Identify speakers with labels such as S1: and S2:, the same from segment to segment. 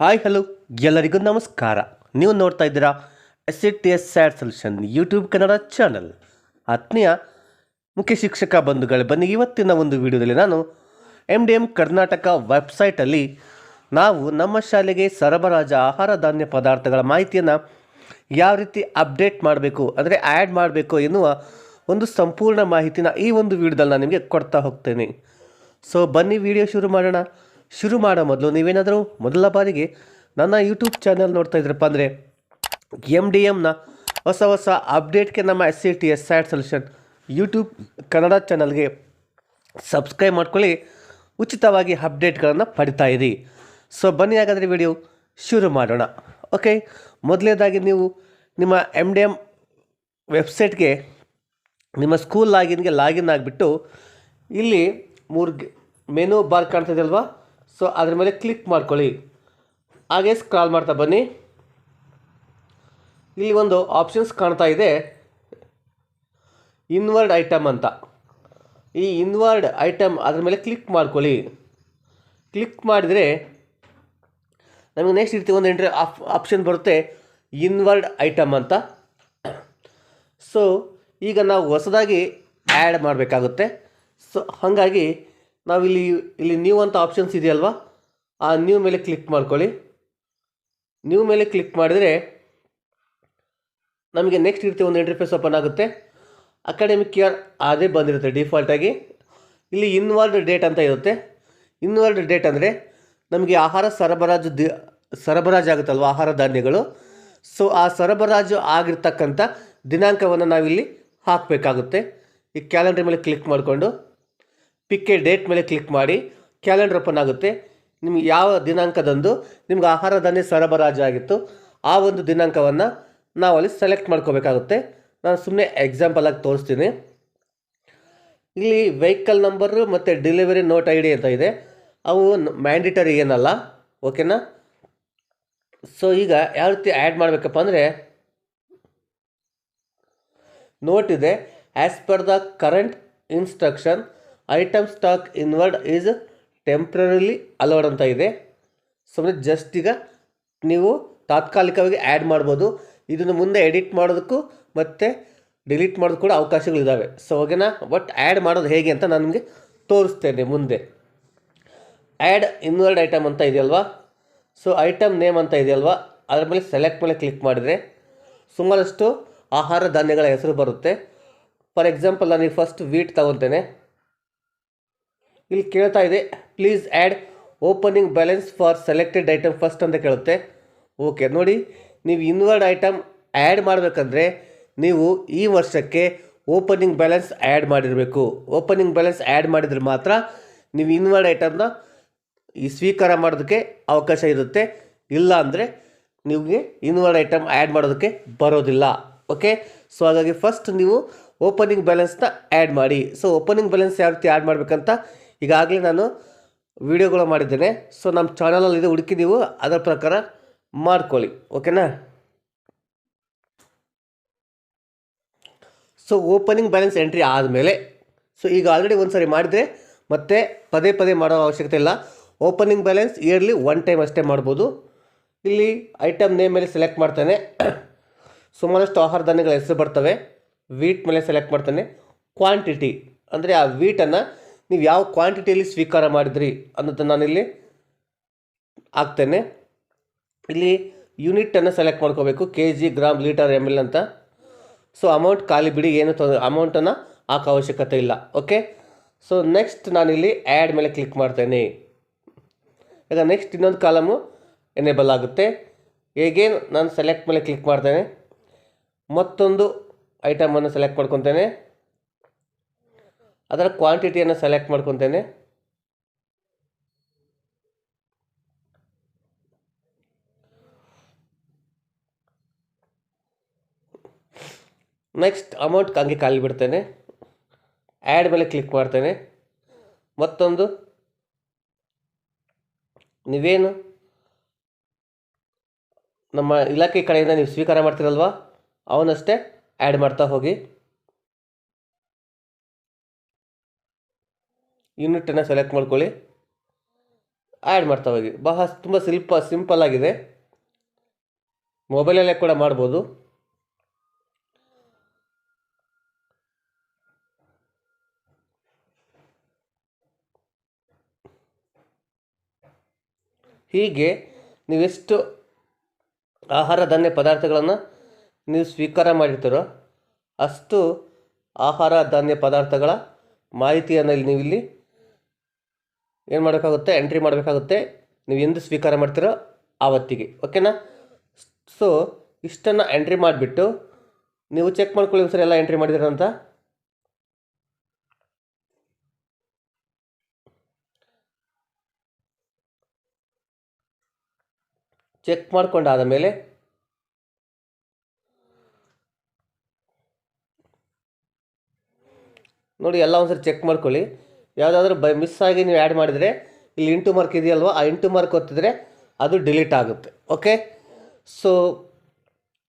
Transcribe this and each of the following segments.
S1: Hi, hello. ಎಲ್ಲರಿಗೂ ನಮಸ್ಕಾರ. ನೀವು ನೋಡ್ತಾ ಇದ್ದೀರಾ S C T S SAT solution YouTube Kannada channel. ಆತ್ಮೀಯ ಮುಖ್ಯ ಶಿಕ್ಷಕ ಬಂಧುಗಳು, ಬನ್ನಿ ಇವತ್ತಿನ ಒಂದು ವಿಡಿಯೋದಲ್ಲಿ ನಾನು ಎಂ ಡಿ ಎಂ ಕರ್ನಾಟಕ ವೆಬ್ಸೈಟಲ್ಲಿ ನಾವು ನಮ್ಮ ಶಾಲೆಗೆ ಸರಬರಾಜ ಆಹಾರ ಧಾನ್ಯ ಪದಾರ್ಥಗಳ ಮಾಹಿತಿಯನ್ನು ಯಾವ ರೀತಿ ಅಪ್ಡೇಟ್ ಮಾಡಬೇಕು, ಅಂದರೆ ಆ್ಯಡ್ ಮಾಡಬೇಕು ಎನ್ನುವ ಒಂದು ಸಂಪೂರ್ಣ ಮಾಹಿತಿನ ಈ ಒಂದು ವಿಡಿಯೋದಲ್ಲಿ ನಾನು ನಿಮಗೆ ಕೊಡ್ತಾ ಹೋಗ್ತೇನೆ. ಸೊ ಬನ್ನಿ, ವಿಡಿಯೋ ಶುರು ಮಾಡೋಣ. ಶುರು ಮಾಡೋ ಮೊದಲು. ನೀವೇನಾದರೂ ಮೊದಲ ಬಾರಿಗೆ ನನ್ನ ಯೂಟ್ಯೂಬ್ ಚಾನಲ್ ನೋಡ್ತಾ ಇದ್ರಪ್ಪ ಅಂದರೆ ಎಂ ಡಿ ಎಮ್ನ ಹೊಸ ಹೊಸ ಅಪ್ಡೇಟ್ಗೆ ನಮ್ಮ S C T S SAT solution YouTube Kannada ಚಾನಲ್ಗೆ ಸಬ್ಸ್ಕ್ರೈಬ್ ಮಾಡ್ಕೊಳ್ಳಿ. ಉಚಿತವಾಗಿ ಅಪ್ಡೇಟ್ಗಳನ್ನು ಪಡಿತಾ ಇರಿ. ಸೊ ಬನ್ನಿ ಹಾಗಾದರೆ ವಿಡಿಯೋ ಶುರು ಮಾಡೋಣ. ಓಕೆ ಮೊದಲನೇದಾಗಿ ನೀವು ನಿಮ್ಮ ಎಂ ಡಿ ಎಂ ವೆಬ್ಸೈಟ್ಗೆ ನಿಮ್ಮ ಸ್ಕೂಲ್ ಲಾಗಿನ್ಗೆ ಲಾಗಿನ್ ಆಗಿಬಿಟ್ಟು ಇಲ್ಲಿ ಮೂರು ಮೆನು ಬಾರ್ ಕಾಣ್ತಿದೆ ಅಲ್ವಾ? ಸೊ ಅದ್ರ ಮೇಲೆ ಕ್ಲಿಕ್ ಮಾಡ್ಕೊಳ್ಳಿ. ಹಾಗೆ ಸ್ಕ್ರಾಲ್ ಮಾಡ್ತಾ ಬನ್ನಿ. ಇಲ್ಲಿ ಒಂದು ಆಪ್ಷನ್ಸ್ ಕಾಣ್ತಾ ಇದೆ. ಇನ್ವರ್ಡ್ ಐಟಮ್ ಅಂತ. ಈ ಇನ್ವರ್ಡ್ ಐಟಮ್ ಅದ್ರ ಮೇಲೆ ಕ್ಲಿಕ್ ಮಾಡ್ಕೊಳ್ಳಿ. ಕ್ಲಿಕ್ ಮಾಡಿದರೆ ನಮಗೆ ನೆಕ್ಸ್ಟ್ ಇರ್ತೀವಿ ಒಂದು ಎಂಟ್ರಿ ಆಪ್ ಆಪ್ಷನ್ ಬರುತ್ತೆ. ಇನ್ವರ್ಡ್ ಐಟಮ್ ಅಂತ. ಸೊ ಈಗ ನಾವು ಹೊಸದಾಗಿ ಆ್ಯಡ್ ಮಾಡಬೇಕಾಗುತ್ತೆ. ಸೊ ಹಾಗಾಗಿ ನಾವಿಲ್ಲಿ, ಇಲ್ಲಿ ನ್ಯೂ ಅಂತ ಆಪ್ಷನ್ಸ್ ಇದೆಯಲ್ವಾ? ಆ ನ್ಯೂ ಮೇಲೆ ಕ್ಲಿಕ್ ಮಾಡ್ಕೊಳ್ಳಿ. ನ್ಯೂ ಮೇಲೆ ಕ್ಲಿಕ್ ಮಾಡಿದರೆ ನಮಗೆ ನೆಕ್ಸ್ಟ್ ಇರುತ್ತೆ ಒಂದು ಇಂಟರ್ಫೇಸ್ ಓಪನ್ ಆಗುತ್ತೆ. ಅಕಾಡೆಮಿಕ್ ಇಯರ್ ಅದೇ ಬಂದಿರುತ್ತೆ ಡಿಫಾಲ್ಟಾಗಿ ಇಲ್ಲಿ ಇನ್ವಾಲ್ಡ್ ಡೇಟ್ ಅಂತ ಇರುತ್ತೆ. ಇನ್ವಾಲ್ಡ್ ಡೇಟ್ ಅಂದರೆ ನಮಗೆ ಆಹಾರ ಸರಬರಾಜು ದಿ, ಸರಬರಾಜು ಆಗುತ್ತಲ್ವ ಆಹಾರ ಧಾನ್ಯಗಳು? ಸೊ ಆ ಸರಬರಾಜು ಆಗಿರ್ತಕ್ಕಂಥ ದಿನಾಂಕವನ್ನು ನಾವಿಲ್ಲಿ ಹಾಕಬೇಕಾಗುತ್ತೆ. ಈ ಕ್ಯಾಲೆಂಡರ್ ಮೇಲೆ ಕ್ಲಿಕ್ ಮಾಡಿಕೊಂಡು. ಪಿಕ್ ಎ ಡೇಟ್ ಮೇಲೆ ಕ್ಲಿಕ್ ಮಾಡಿ ಕ್ಯಾಲೆಂಡರ್ ಓಪನ್ ಆಗುತ್ತೆ. ನಿಮ್ಗೆ ಯಾವ ದಿನಾಂಕದಂದು ನಿಮ್ಗೆ ಆಹಾರ ಧಾನ್ಯ ಸರಬರಾಜು ಆಗಿತ್ತು, ಆ ಒಂದು ದಿನಾಂಕವನ್ನು ನಾವು ಅಲ್ಲಿ ಸೆಲೆಕ್ಟ್ ಮಾಡ್ಕೋಬೇಕಾಗುತ್ತೆ. ನಾನು ಸುಮ್ಮನೆ ಎಕ್ಸಾಂಪಲ್ ಆಗಿ ತೋರಿಸ್ತೀನಿ. ಇಲ್ಲಿ ವೆಹಿಕಲ್ ನಂಬರು ಮತ್ತು ಡೆಲಿವರಿ ನೋಟ್ ಐ ಡಿ ಅಂತ ಇದೆ. ಅವು ಮ್ಯಾಂಡಿಟರಿ ಏನಲ್ಲ ಓಕೆನಾ ಸೊ ಈಗ ಯಾವ ರೀತಿ ಆ್ಯಡ್ ಮಾಡಬೇಕಪ್ಪ ಅಂದರೆ ನೋಟ್ ಇದೆ as per the current instruction item stock inward is temporarily allowed ಅಂತ ಇದೆ. ಸುಮ್ಮನೆ ಜಸ್ಟ್ ಈಗ ನೀವು ತಾತ್ಕಾಲಿಕವಾಗಿ ಆ್ಯಡ್ ಮಾಡ್ಬೋದು. ಇದನ್ನು ಮುಂದೆ ಎಡಿಟ್ ಮಾಡೋದಕ್ಕೂ ಮತ್ತು ಡಿಲೀಟ್ ಮಾಡೋದು ಕೂಡ ಅವಕಾಶಗಳಿದ್ದಾವೆ ಸೊ ಓಕೆನಾ ಬಟ್ ಆ್ಯಡ್ ಮಾಡೋದು ಹೇಗೆ ಅಂತ ನಾನು ನಿಮಗೆ ತೋರಿಸ್ತೇನೆ ಮುಂದೆ. ಆ್ಯಡ್ ಇನ್ವರ್ಡ್ ಐಟಮ್ ಅಂತ ಇದೆಯಲ್ವಾ? ಸೊ ಐಟಮ್ ನೇಮ್ ಅಂತ ಇದೆಯಲ್ವಾ? ಅದರ ಮೇಲೆ ಸೆಲೆಕ್ಟ್ ಮೇಲೆ ಕ್ಲಿಕ್ ಮಾಡಿದರೆ ಸುಮಾರಷ್ಟು ಆಹಾರ ಧಾನ್ಯಗಳ ಹೆಸರು ಬರುತ್ತೆ. ಫಾರ್ ಎಕ್ಸಾಂಪಲ್ ನಾನು ಫಸ್ಟ್ ವೀಟ್ ತಗೊತೇನೆ. ಇಲ್ಲಿ ಕೇಳ್ತಾ ಇದೆ please add opening balance for selected item first ಅಂತ ಕೇಳುತ್ತೆ. ಓಕೆ ನೋಡಿ, ನೀವು ಇನ್ವರ್ಡ್ ಐಟಮ್ ಆ್ಯಡ್ ಮಾಡಬೇಕಂದ್ರೆ ನೀವು ಈ ವರ್ಷಕ್ಕೆ ಓಪನಿಂಗ್ ಬ್ಯಾಲೆನ್ಸ್ ಆ್ಯಡ್ ಮಾಡಿರಬೇಕು. ಓಪನಿಂಗ್ ಬ್ಯಾಲೆನ್ಸ್ ಆ್ಯಡ್ ಮಾಡಿದರೆ ಮಾತ್ರ ನೀವು ಇನ್ವರ್ಡ್ ಐಟಮ್ನ ಈ ಸ್ವೀಕಾರ ಮಾಡೋದಕ್ಕೆ ಅವಕಾಶ ಇರುತ್ತೆ. ಇಲ್ಲ ಅಂದರೆ ನಿಮಗೆ ಇನ್ವರ್ಡ್ ಐಟಮ್ ಆ್ಯಡ್ ಮಾಡೋದಕ್ಕೆ ಬರೋದಿಲ್ಲ. ಓಕೆ ಸೊ ಹಾಗಾಗಿ ಫಸ್ಟ್ ನೀವು ಓಪನಿಂಗ್ ಬ್ಯಾಲೆನ್ಸ್ನ ಆ್ಯಡ್ ಮಾಡಿ. ಸೊ ಓಪನಿಂಗ್ ಬ್ಯಾಲೆನ್ಸ್ ಯಾವ ರೀತಿ ಆ್ಯಡ್ ಮಾಡಬೇಕಂತ ಈಗಾಗಲೇ ನಾನು ವಿಡಿಯೋಗಳು ಮಾಡಿದ್ದೇನೆ. ಸೊ ನಮ್ಮ ಚಾನಲಲ್ಲಿ ಇದು ಹುಡುಕಿ ನೀವು ಅದರ ಪ್ರಕಾರ ಮಾಡ್ಕೊಳ್ಳಿ. ಓಕೆನಾ ಸೊ ಓಪನಿಂಗ್ ಬ್ಯಾಲೆನ್ಸ್ ಎಂಟ್ರಿ ಆದಮೇಲೆ ಸೊ ಈಗ ಆಲ್ರೆಡಿ ಒಂದು ಸಾರಿ ಮಾಡಿದರೆ ಮತ್ತೆ ಪದೇ ಪದೇ ಮಾಡೋ ಅವಶ್ಯಕತೆ ಇಲ್ಲ. Opening balance yearly one time ಅಷ್ಟೇ ಮಾಡ್ಬೋದು. ಇಲ್ಲಿ ಐಟಮ್ ನೇಮ್ ಮೇಲೆ ಸೆಲೆಕ್ಟ್ ಮಾಡ್ತಾನೆ. ಸುಮಾರಷ್ಟು ಆಹಾರ ಧಾನ್ಯಗಳ ಹೆಸರು ಬರ್ತವೆ. ವೀಟ್ ಮೇಲೆ ಸೆಲೆಕ್ಟ್ ಮಾಡ್ತಾನೆ. ಕ್ವಾಂಟಿಟಿ ಅಂದರೆ ಆ ವೀಟನ್ನು ನೀವು ಯಾವ ಕ್ವಾಂಟಿಟಿಯಲ್ಲಿ ಸ್ವೀಕಾರ ಮಾಡಿದ್ರಿ ಅನ್ನೋದನ್ನು ನಾನಿಲ್ಲಿ ಹಾಕ್ತೇನೆ. ಇಲ್ಲಿ ಯೂನಿಟನ್ನು ಸೆಲೆಕ್ಟ್ ಮಾಡ್ಕೋಬೇಕು. K G gram litre M L ಅಂತ. ಸೊ ಅಮೌಂಟ್ ಖಾಲಿ ಬಿಡಿ, ಏನು ತೊಂದರೆ ಅಮೌಂಟನ್ನು ಹಾಕೋ ಅವಶ್ಯಕತೆ ಇಲ್ಲ. ಓಕೆ ಸೊ ನೆಕ್ಸ್ಟ್ ನಾನಿಲ್ಲಿ ಆ್ಯಡ್ ಮೇಲೆ ಕ್ಲಿಕ್ ಮಾಡ್ತೇನೆ. ಈಗ ನೆಕ್ಸ್ಟ್ ಇನ್ನೊಂದು ಕಾಲಮು ಎನೇಬಲ್ ಆಗುತ್ತೆ. ಹೇಗೇನು ನಾನು ಸೆಲೆಕ್ಟ್ ಮೇಲೆ ಕ್ಲಿಕ್ ಮಾಡ್ತೇನೆ. ಮತ್ತೊಂದು ಐಟಮನ್ನು ಸೆಲೆಕ್ಟ್ ಮಾಡ್ಕೊತೇನೆ. ಅದರ ಕ್ವಾಂಟಿಟಿಯನ್ನು ಸೆಲೆಕ್ಟ್ ಮಾಡ್ಕೊತೇನೆ. ನೆಕ್ಸ್ಟ್ ಅಮೌಂಟ್ ಹಂಗೆ ಖಾಲಿ ಬಿಡ್ತೇನೆ. ಆ್ಯಡ್ ಮೇಲೆ ಕ್ಲಿಕ್ ಮಾಡ್ತೇನೆ. ಮತ್ತೊಂದು. ನೀವೇನು? ನಮ್ಮ ಇಲಾಖೆ ಕಡೆಯಿಂದ ನೀವು ಸ್ವೀಕಾರ ಮಾಡ್ತೀರಲ್ವಾ? ಅವನಷ್ಟೇ ಆ್ಯಡ್ ಮಾಡ್ತಾ ಹೋಗಿ. ಯೂನಿಟನ್ನು ಸೆಲೆಕ್ಟ್ ಮಾಡ್ಕೊಳ್ಳಿ. ಆ್ಯಡ್ ಮಾಡ್ತಾ ಹೋಗಿ. ಬಹಳ ತುಂಬ ಸಿಲ್ಪ ಸಿಂಪಲ್ ಆಗಿದೆ. ಮೊಬೈಲಲ್ಲೇ ಕೂಡ ಮಾಡ್ಬೋದು. ಹೀಗೆ ನೀವೆಷ್ಟು ಆಹಾರ ಧಾನ್ಯ ಪದಾರ್ಥಗಳನ್ನು ನೀವು ಸ್ವೀಕಾರ ಮಾಡಿರ್ತೀರೋ ಅಷ್ಟು ಆಹಾರ ಧಾನ್ಯ ಪದಾರ್ಥಗಳ ಮಾಹಿತಿಯನ್ನು ಇಲ್ಲಿ ನೀವು ಇಲ್ಲಿ ಏನು ಮಾಡಬೇಕಾಗುತ್ತೆ? ಎಂಟ್ರಿ ಮಾಡಬೇಕಾಗುತ್ತೆ. ನೀವು ಎಂದು ಸ್ವೀಕಾರ ಮಾಡ್ತೀರೋ ಆವತ್ತಿಗೆ ಓಕೆನಾ ಸೊ ಇಷ್ಟನ್ನು ಎಂಟ್ರಿ ಮಾಡಿಬಿಟ್ಟು, ನೀವು ಚೆಕ್ ಮಾಡ್ಕೊಳ್ಳಿ ಸರ್ ಎಲ್ಲ ಎಂಟ್ರಿ ಮಾಡಿದ್ದೀರ ಅಂತ. ಚೆಕ್ ಮಾಡ್ಕೊಂಡಾದ ಮೇಲೆ, ನೋಡಿ ಎಲ್ಲ ಒಂದ್ಸರಿ ಚೆಕ್ ಮಾಡ್ಕೊಳ್ಳಿ. ಯಾವುದಾದ್ರೂ ಬೈ ಮಿಸ್ ಆಗಿ ನೀವು ಆ್ಯಡ್ ಮಾಡಿದರೆ, ಇಲ್ಲಿ ಇಂಟು ಮಾರ್ಕ್ ಇದೆಯಲ್ವ, ಆ ಇಂಟು ಮಾರ್ಕ್ ಒತ್ತಿದ್ರೆ ಅದು ಡಿಲೀಟ್ ಆಗುತ್ತೆ ಓಕೆ ಸೊ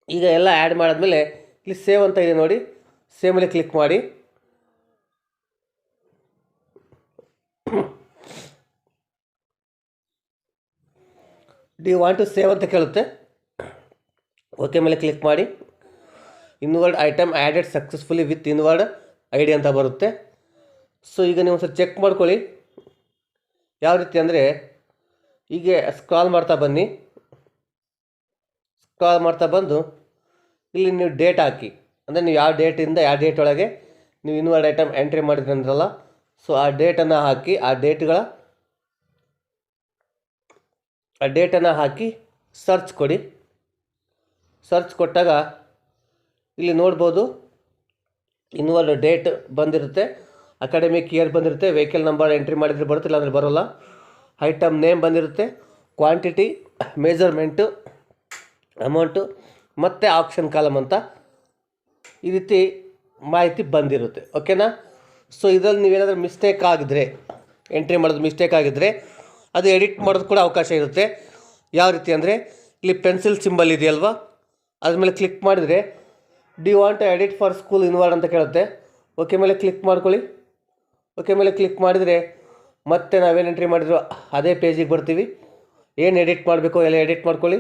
S1: ಈಗ ಎಲ್ಲ ಆ್ಯಡ್ ಮಾಡಿದ್ಮೇಲೆ ಇಲ್ಲಿ ಸೇವ್ ಅಂತ ಇದೆ ನೋಡಿ. ಸೇವ್ ಮೇಲೆ ಕ್ಲಿಕ್ ಮಾಡಿ. ಡಿ ವಾಂಟ್ ಟು ಸೇವ್ ಅಂತ ಕೇಳುತ್ತೆ. ಓಕೆ ಮೇಲೆ ಕ್ಲಿಕ್ ಮಾಡಿ. Inward item added successfully with inward I ಅಂತ ಬರುತ್ತೆ. ಸೊ ಈಗ ನೀವು ಒಂದ್ಸರಿ ಚೆಕ್ ಮಾಡ್ಕೊಳ್ಳಿ. ಯಾವ ರೀತಿ ಅಂದರೆ, ಹೀಗೆ ಸ್ಕ್ರಾಲ್ ಮಾಡ್ತಾ ಬನ್ನಿ. ಸ್ಕ್ರಾಲ್ ಮಾಡ್ತಾ ಬಂದು, ಇಲ್ಲಿ ನೀವು ಡೇಟ್ ಹಾಕಿ. ಅಂದರೆ ನೀವು ಯಾವ ಡೇಟಿಂದ ಯಾವ ಡೇಟ್ ಒಳಗೆ ನೀವು ಇನ್ವರ್ಡ್ ಐಟಮ್ ಎಂಟ್ರಿ ಮಾಡಿದ್ರಿ ಅಂದ್ರಲ್ಲ ಸೊ ಆ ಡೇಟನ್ನು ಹಾಕಿ, ಆ ಡೇಟ್ಗಳ ಆ ಡೇಟನ್ನು ಹಾಕಿ ಸರ್ಚ್ ಕೊಡಿ. ಸರ್ಚ್ ಕೊಟ್ಟಾಗ, ಇಲ್ಲಿ ನೋಡ್ಬೋದು ಇನ್ವರ್ಡ್ ಡೇಟ್ ಬಂದಿರುತ್ತೆ. ಅಕಾಡೆಮಿಕ್ ಇಯರ್ ಬಂದಿರುತ್ತೆ ವೆಹಿಕಲ್ ನಂಬರ್ ಎಂಟ್ರಿ ಮಾಡಿದರೆ ಬರುತ್ತೆ, ಇಲ್ಲಾಂದರೆ ಬರೋಲ್ಲ. ಐಟಮ್ ನೇಮ್ ಬಂದಿರುತ್ತೆ ಕ್ವಾಂಟಿಟಿ ಮೇಜರ್ಮೆಂಟು ಅಮೌಂಟು ಮತ್ತು ಆಪ್ಷನ್ ಕಾಲಮ್ ಅಂತ ಈ ರೀತಿ ಮಾಹಿತಿ ಬಂದಿರುತ್ತೆ. ಓಕೆನಾ ಸೊ ಇದರಲ್ಲಿ ನೀವೇನಾದರೂ ಮಿಸ್ಟೇಕ್ ಆಗಿದ್ರೆ ಎಂಟ್ರಿ ಮಾಡೋದು ಮಿಸ್ಟೇಕ್ ಆಗಿದ್ದರೆ ಅದು ಎಡಿಟ್ ಮಾಡೋದು ಕೂಡ ಅವಕಾಶ ಇರುತ್ತೆ. ಯಾವ ರೀತಿ ಅಂದರೆ, ಇಲ್ಲಿ ಪೆನ್ಸಿಲ್ ಸಿಂಬಲ್ ಇದೆಯಲ್ವಾ? ಅದ್ರ ಮೇಲೆ ಕ್ಲಿಕ್ ಮಾಡಿದರೆ do want edit for school inward ಅಂತ ಕೇಳುತ್ತೆ. ಓಕೆ ಮೇಲೆ ಕ್ಲಿಕ್ ಮಾಡ್ಕೊಳ್ಳಿ. ಓಕೆ ಮೇಲೆ ಕ್ಲಿಕ್ ಮಾಡಿದರೆ ಮತ್ತೆ ನಾವೇನು ಎಂಟ್ರಿ ಮಾಡಿದ್ರು ಅದೇ ಪೇಜಿಗೆ ಬರ್ತೀವಿ. ಏನು ಎಡಿಟ್ ಮಾಡಬೇಕು ಎಲ್ಲ ಎಡಿಟ್ ಮಾಡ್ಕೊಳ್ಳಿ.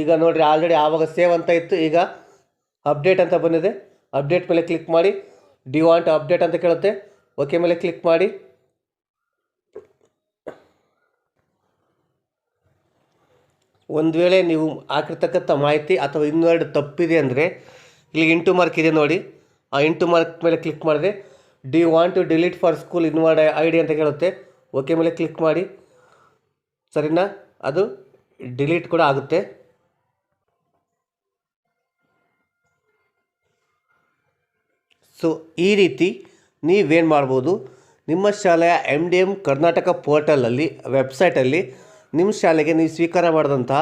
S1: ಈಗ ನೋಡಿರಿ ಆಲ್ರೆಡಿ ಆವಾಗ ಸೇವ್ ಅಂತ ಇತ್ತು. ಈಗ ಅಪ್ಡೇಟ್ ಅಂತ ಬಂದಿದೆ. ಅಪ್ಡೇಟ್ ಮೇಲೆ ಕ್ಲಿಕ್ ಮಾಡಿ. ಡಿ ವಾಂಟ್ ಅಪ್ಡೇಟ್ ಅಂತ ಕೇಳುತ್ತೆ. ಓಕೆ ಮೇಲೆ ಕ್ಲಿಕ್ ಮಾಡಿ. ಒಂದು ವೇಳೆ ನೀವು ಹಾಕಿರ್ತಕ್ಕಂಥ ಮಾಹಿತಿ ಅಥವಾ ಇನ್ನೆರಡು ತಪ್ಪಿದೆ ಅಂದರೆ, ಇಲ್ಲಿ ಇಂಟು ಮಾರ್ಕ್ ಇದೆ ನೋಡಿ. ಆ ಇಂಟು ಮಾರ್ಕ್ ಮೇಲೆ ಕ್ಲಿಕ್ ಮಾಡಿದ್ರೆ do want to delete for school inward I D ಅಂತ ಕೇಳುತ್ತೆ. ಓಕೆ ಮೇಲೆ ಕ್ಲಿಕ್ ಮಾಡಿ. ಸರಿನಾ? ಅದು ಡಿಲೀಟ್ ಕೂಡ ಆಗುತ್ತೆ. ಸೊ ಈ ರೀತಿ ನೀವೇನು ಮಾಡ್ಬೋದು? ನಿಮ್ಮ ಶಾಲೆಯ ಎಂ ಡಿ ಎಂ ಕರ್ನಾಟಕ ಪೋರ್ಟಲಲ್ಲಿ ವೆಬ್ಸೈಟಲ್ಲಿ ನಿಮ್ಮ ಶಾಲೆಗೆ ನೀವು ಸ್ವೀಕಾರ ಮಾಡಿದಂತಹ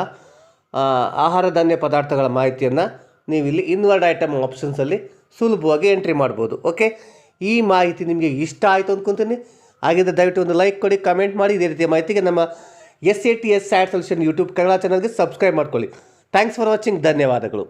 S1: ಆಹಾರ ಧಾನ್ಯ ಪದಾರ್ಥಗಳ ಮಾಹಿತಿಯನ್ನು ನೀವಿಲ್ಲಿ ಇನ್ವರ್ಡ್ ಐಟಮ್ ಆಪ್ಷನ್ಸಲ್ಲಿ ಸುಲಭವಾಗಿ ಎಂಟ್ರಿ ಮಾಡ್ಬೋದು. ಓಕೆ ಈ ಮಾಹಿತಿ ನಿಮಗೆ ಇಷ್ಟ ಆಯಿತು ಅಂದ್ಕೊತೀನಿ ಹಾಗಿದ್ದರೆ ದಯವಿಟ್ಟು ಒಂದು ಲೈಕ್ ಕೊಡಿ ಕಮೆಂಟ್ ಮಾಡಿ. ಇದೇ ರೀತಿಯ ಮಾಹಿತಿಗೆ ನಮ್ಮ S A T S SAT solution YouTube Kannada ಚಾನಲ್ಗೆ ಸಬ್ಸ್ಕ್ರೈಬ್ ಮಾಡ್ಕೊಳ್ಳಿ. ಥ್ಯಾಂಕ್ಸ್ ಫಾರ್ ವಾಚಿಂಗ್ ಧನ್ಯವಾದಗಳು.